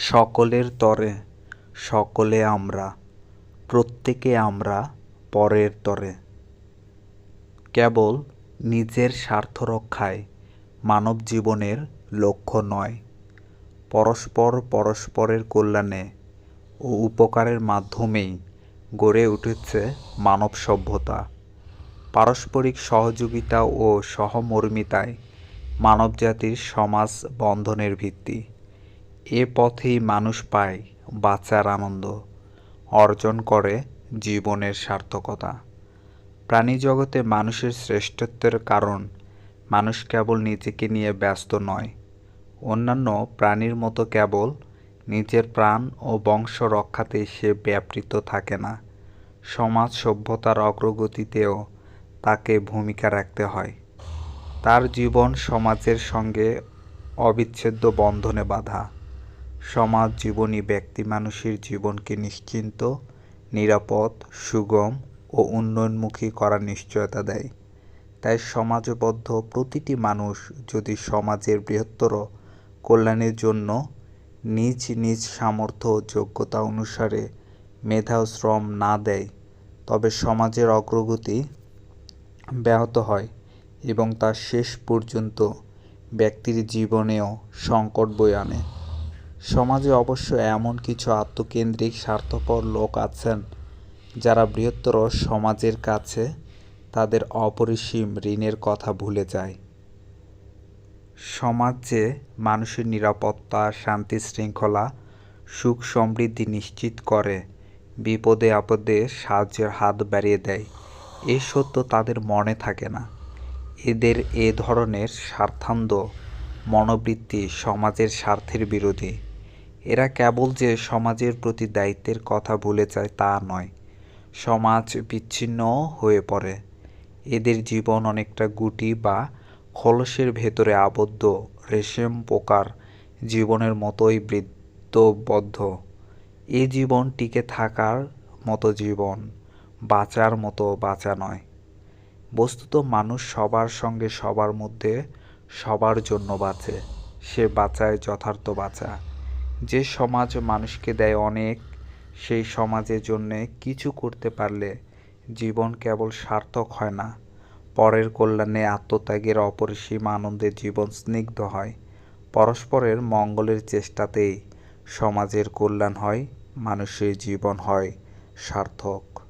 সকলের তরে, সকলে আমরা, প্রত্যেকে আমরা পরের তরে। কেবল নিজের স্বার্থ রক্ষায় মানব জীবনের লক্ষ্য নয়, পরস্পর পরস্পরের কল্যাণে ও উপকারের মাধ্যমেই গড়ে উঠেছে মানব সভ্যতা। পারস্পরিক সহযোগিতা ও সহমর্মিতায় মানবজাতির সমাজ বন্ধনের ভিত্তি। এ পথেই মানুষ পায় বাঁচার আনন্দ, অর্জন করে জীবনের সার্থকতা। প্রাণী জগতে মানুষের শ্রেষ্ঠত্বের কারণ, মানুষ কেবল নিজেকে নিয়ে ব্যস্ত নয়। অন্যান্য প্রাণীর মতো কেবল নিজের প্রাণ ও বংশ রক্ষাতে সে ব্যাপৃত থাকে না। সমাজ সভ্যতার অগ্রগতিতেও তাকে ভূমিকা রাখতে হয়। তার জীবন সমাজের সঙ্গে অবিচ্ছেদ্য বন্ধনে বাঁধা। সমাজ জীবনী ব্যক্তি মানুষের জীবনকে নিশ্চিন্ত, নিরাপদ, সুগম ও উন্নয়নমুখী করার নিশ্চয়তা দেয়। তাই সমাজবদ্ধ প্রতিটি মানুষ যদি সমাজের বৃহত্তর কল্যাণের জন্য নিজ নিজ সামর্থ্য ও যোগ্যতা অনুসারে মেধা ও শ্রম না দেয়, তবে সমাজের অগ্রগতি ব্যাহত হয় এবং তা শেষ পর্যন্ত ব্যক্তির জীবনেও সংকট বয়ে আনে। সমাজে অবশ্য এমন কিছু আত্মকেন্দ্রিক স্বার্থপর লোক আছেন, যারা বৃহত্তর সমাজের কাছে তাদের অপরিসীম ঋণের কথা ভুলে যায়। সমাজ মানুষের নিরাপত্তা, শান্তি শৃঙ্খলা, সুখ সমৃদ্ধি নিশ্চিত করে, বিপদে আপদে সাহায্যের হাত বাড়িয়ে দেয়, এ সত্য তাদের মনে থাকে না। এদের এ ধরনের স্বার্থান্ধ মনোবৃত্তি সমাজের স্বার্থের বিরোধী। এরা কেবল যে সমাজের প্রতি দায়িত্বের কথা ভুলে যায় তা নয়, সমাজ বিচ্ছিন্ন হয়ে পড়ে। এদের জীবন অনেকটা গুটি বা খলসের ভেতরে আবদ্ধ, রেশম পোকার জীবনের মতোই বৃত্তবদ্ধ এ জীবন টিকে থাকার মতো জীবন, বাঁচার মতো বাঁচা নয়। বস্তুত মানুষ সবার সঙ্গে সবার মধ্যে সবার জন্য বাঁচে, সে বাঁচায় যথার্থ বাঁচা। যে সমাজ মানুষকে দেয় অনেক, সেই সমাজের জন্যে কিছু করতে পারলে জীবন কেবল সার্থক হয় না। পরের কল্যাণে আত্মত্যাগের অপরিসীম আনন্দে জীবন স্নিগ্ধ হয়। পরস্পরের মঙ্গলের চেষ্টাতেই সমাজের কল্যাণ হয়, মানুষের জীবন হয় সার্থক।